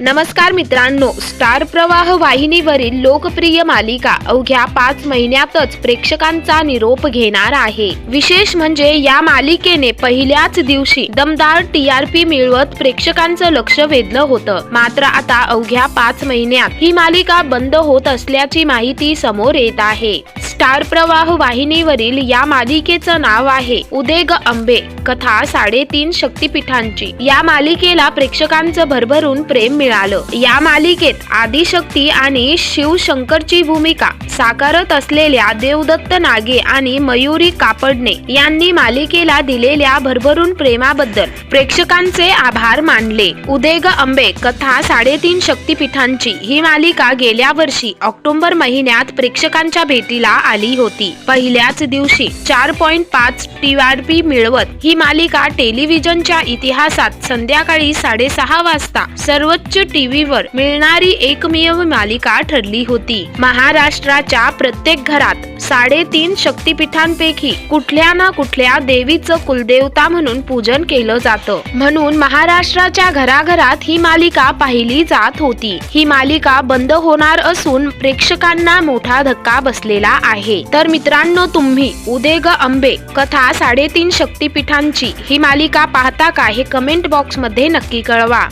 नमस्कार मित्रांनो स्टार प्रवाह वाहिनीवरील लोकप्रिय मालिका अवघ्या पाच महिन्यातच प्रेक्षकांचा निरोप घेणार आहे. विशेष म्हणजे या मालिकेने पहिल्याच दिवशी दमदार टीआरपी मिळवत प्रेक्षकांचं लक्ष वेधलं होतं. मात्र आता अवघ्या पाच महिन्यात ही मालिका बंद होत असल्याची माहिती समोर येत आहे. स्टार प्रवाह वाहिनीवरील या मालिकेचं नाव आहे उदेग अंबे. कथा साडेतीन शक्तिपीठांची. या मालिकेला प्रेक्षकांचं भरभरून प्रेम मिळालं. या मालिकेत आदिशक्ती आणि शिवशंकरची भूमिका साकारत असलेल्या देवदत्त नागे आणि मयुरी कापडणे यांनी मालिकेला दिलेल्या भरभरून प्रेमाबद्दल प्रेक्षकांचे आभार मानले. उदेग अंबे कथा साडेतीन शक्तिपीठांची ही मालिका गेल्या वर्षी ऑक्टोबर महिन्यात प्रेक्षकांच्या भेटीला आली होती. पहिल्याच दिवशी चार पॉइंट पाच टीआरपी मिळवत ही मालिका टेलिव्हिजनच्या इतिहासात संध्याकाळी साडेसहा वाजता सर्वोच्च टीव्हीवर मिळणारी एकमेव मालिका ठरली होती. महाराष्ट्रात भारताच्या प्रत्येक घरात साडेतीन शक्तीपीठांपैकी कुठल्या ना कुठल्या देवीचं कुलदेवता म्हणून पूजन केलं जातं. म्हणून महाराष्ट्राच्या घराघरात ही मालिका पाहिली जात होती. ही मालिका बंद होणार असून प्रेक्षकांना मोठा धक्का बसलेला आहे. तर मित्रांनो तुम्ही उदेग अंबे कथा साडेतीन शक्तीपीठांची ही मालिका पाहता का हे कमेंट बॉक्समध्ये नक्की कळवा.